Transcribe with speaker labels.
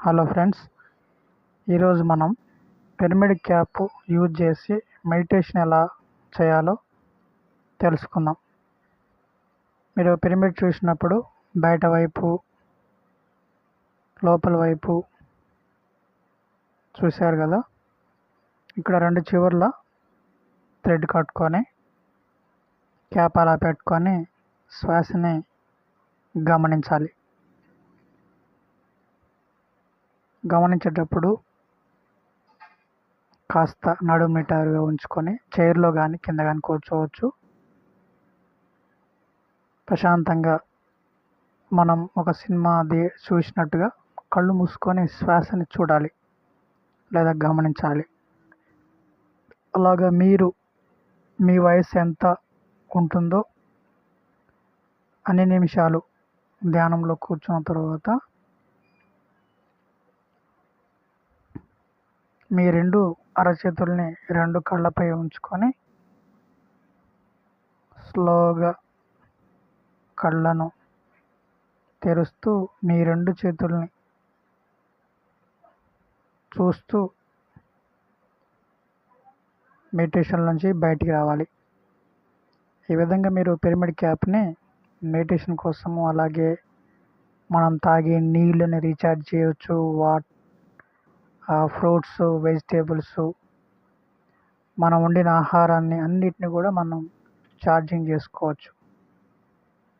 Speaker 1: Hello friends ఈరోజు మనం pyramid cap use చేసి మెడిటేషన్ ఎలా చేయాలో తెలుసుకుందాం. మీరు పిరమిడ్ చూసినప్పుడు బయట వైపు లోపల వైపు చూశారు కదా? ఇక్కడ రెండు చివర్ల థ్రెడ్ కట్టుకొని క్యాప్ అలా పెట్టుకొని శ్వాసని గమనించాలి. గమనించేటప్పుడు కాస్త నడుము నిటారుగా ఉంచుకొని చైర్లో కానీ కింద కానీ కూర్చోవచ్చు. ప్రశాంతంగా మనం ఒక సినిమా ది చూసినట్టుగా కళ్ళు మూసుకొని శ్వాసని చూడాలి లేదా గమనించాలి. అలాగా మీరు మీ వయసు ఎంత ఉంటుందో అన్ని నిమిషాలు ధ్యానంలో కూర్చున్న తర్వాత మీ రెండు అరచేతుల్ని రెండు కళ్ళపై ఉంచుకొని స్లోగా కళ్ళను తెరుస్తూ మీ రెండు చేతుల్ని చూస్తూ మెడిటేషన్ నుంచి బయటికి రావాలి. ఈ విధంగా మీరు పిరమిడ్ క్యాప్ని మెడిటేషన్ కోసము అలాగే మనం తాగే నీళ్ళని రీఛార్జ్ చేయవచ్చు వాట్ ఫ్రూట్స్ వెజిటేబుల్స్ మనం వండిన ఆహారాన్ని అన్నిటిని కూడా మనం ఛార్జింగ్ చేసుకోవచ్చు.